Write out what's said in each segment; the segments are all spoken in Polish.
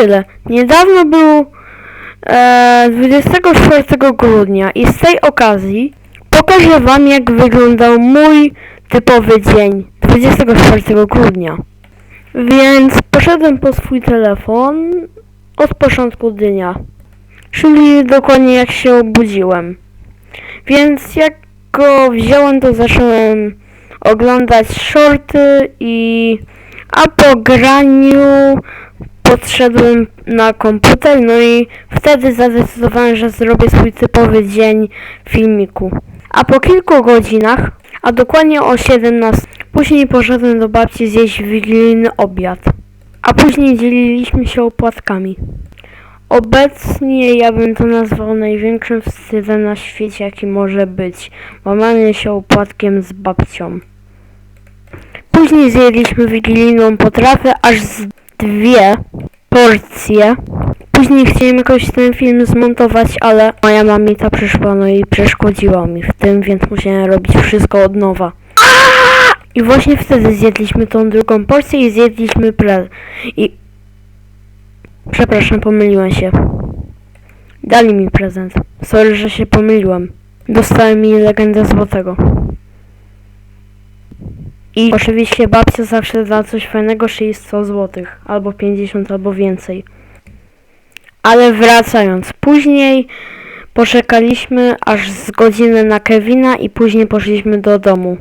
tyle. Niedawno był e, 24 grudnia i z tej okazji pokażę wam jak wyglądał mój typowy dzień 24 grudnia. Więc poszedłem po swój telefon od początku dnia, czyli dokładnie jak się obudziłem. Więc jak go wziąłem, to zacząłem oglądać shorty i a po graniu podszedłem na komputer, no i wtedy zadecydowałem, że zrobię swój typowy dzień filmiku. A po kilku godzinach, a dokładnie o 17, później poszedłem do babci zjeść wigilijny obiad. A później dzieliliśmy się opłatkami. Obecnie ja bym to nazwał największym wstydem na świecie, jaki może być. Łamanie się opłatkiem z babcią. Później zjedliśmy wigilijną potrawę, aż z dwie porcje. Później chciałem jakoś ten film zmontować, ale moja mamita przyszła, no i przeszkodziła mi w tym, więc musiałem robić wszystko od nowa. I właśnie wtedy zjedliśmy tą drugą porcję i zjedliśmy pre... I... Przepraszam, pomyliłem się. Dali mi prezent. Sorry, że się pomyliłem. Dostałem mi legendę złotego. I oczywiście babcia zawsze da coś fajnego, czyli 100 złotych, albo 50, albo więcej. Ale wracając, później poczekaliśmy aż z godziny na Kevina i później poszliśmy do domu.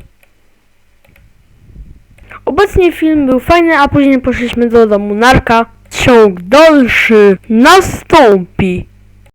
Obecnie film był fajny, a później poszliśmy do domu. Narka. Ciąg dalszy nastąpi.